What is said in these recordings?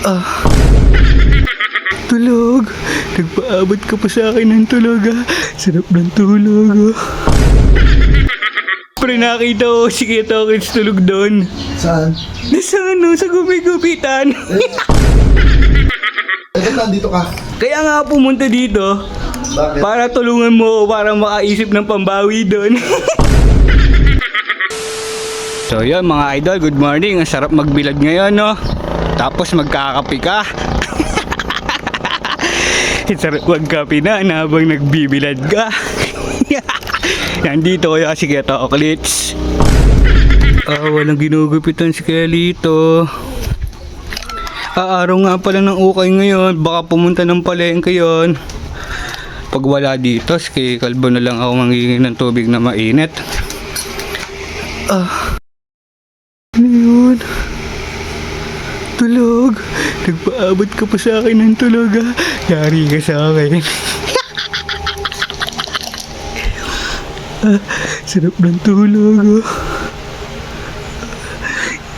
Ah. Tulog. Nagpaabot ka pa sa akin ng tulog ah. Sarap ng tulog ah. Pre, nakita ko si Kita Kids tulog doon. Saan? Nasa ano, sa gumigupitan. Eh, ba't nandito ka? Kaya nga pumunta dito Bakit? para tulungan mo ako para makaisip ng pambawi doon. so yun mga idol, good morning. Ang sarap magbilad ngayon, no? Tapos magkakapi ka. Sarap magkapi na habang nagbibilad ka. Nandito kaya si Keto Oklits. Ah, walang ginugupitan si Kelito. Ah, araw nga pala ng ukay ngayon. Baka pumunta ng palengke yun. Pag wala dito, si Kalbo na lang ako mangingi ng tubig na mainit. Ah. Ano yun? Tulog. Nagpaabot ka pa sa akin ng tulog ah. Yari ka sa akin. ah, sarap ng tulog ah.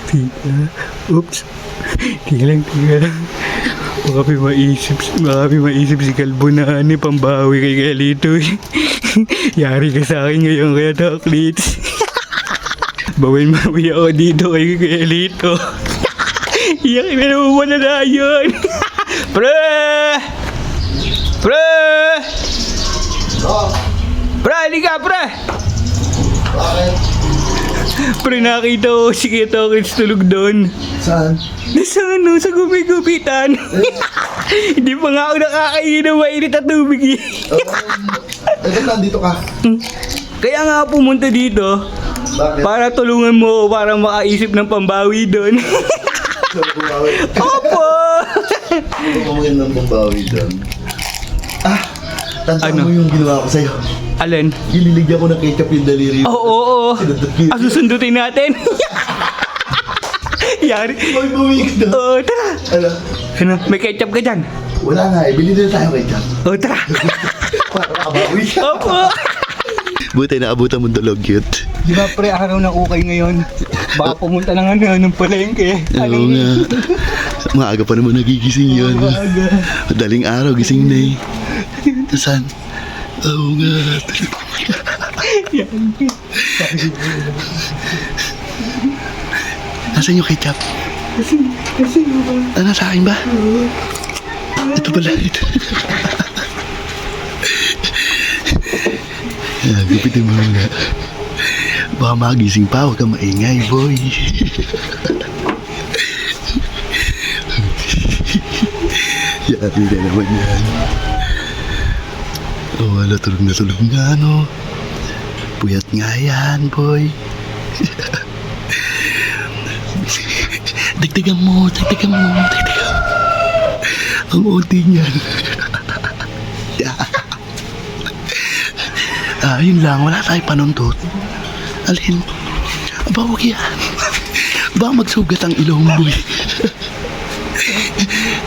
Tika. Oops. Tika lang, tika lang. Baka may maisip, baka may maisip si Kalbo na ano, pambawi kay Kalito. eh. Yari ka sa akin ngayon kaya taklits. Bawal mawi ako dito kay Kalito. Iyak na naman wala na yun. Pre! Pre! Pre, halika, pre! Pre, nakita ko si Kita Kids tulog doon. Saan? Nasa ano, sa gumigupitan. Hindi pa nga ako nakakain ng mainit at tubig. Oh, eh, ba't nandito ka? Kaya nga ako pumunta dito Bakit? para tulungan mo ako para makaisip ng pambawi doon. Bumawi. Opo! Bumawin ng bumbawi doon. Ah! Tanda Ano? mo yung ginawa ko sa'yo. Alin? Giniligyan ko ng ketchup yung daliri Oo, oo, oo. Yun. Ah, susundutin natin. Yari. Ay, bumigit doon. Oo, tara. Ano? Ano, may ketchup ka dyan? Wala nga eh. Bili na tayo ketchup. Oo, tara. Para makabawi ka. Opo. Buti na abutan mo dolog cute. Di ba pre, araw na ukay ngayon? Baka pumunta ng ano, ng palengke. Oo nga. Maaga pa naman nagigising yun. Maaga. Madaling araw, gising na eh. Saan? Oo nga. Yan. Nasaan yung ketchup? Kasi, kasi, Ah, nasa akin ba? Ito pala. Ito. Yan, gupitin mo muna. Baka magising pa, huwag kang maingay, boy. Yari ka naman yan. Oh, wala, tulog na tulog nga, no? Puyat nga yan, boy. Dagdagan mo, dagdagan mo, dagdagan. Ang unti niyan. Ah, yun lang, wala tayo panuntot. Alin? Aba, huwag yan. Ba magsugat ang ilong mo, boy.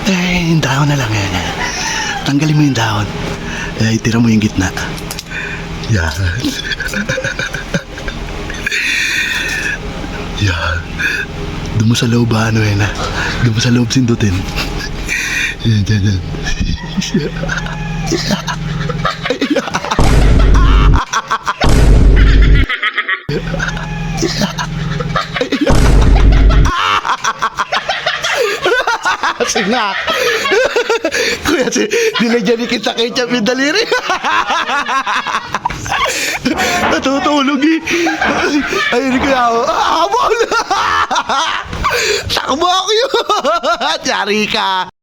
eh, yung dahon na lang yan. yan. Tanggalin mo yung dahon. Eh, itira mo yung gitna. Yan. Yan. Doon mo sa loob ba, ano yan, ha? Doon mo sa loob sindutin. Yan, yan, yan. Nga. Kuya, si, dinagyan ni kita ketchup yung daliri. Natutulog eh. Ayun kuya ako. Ah, habol! Takbo ako yun! Yari ka!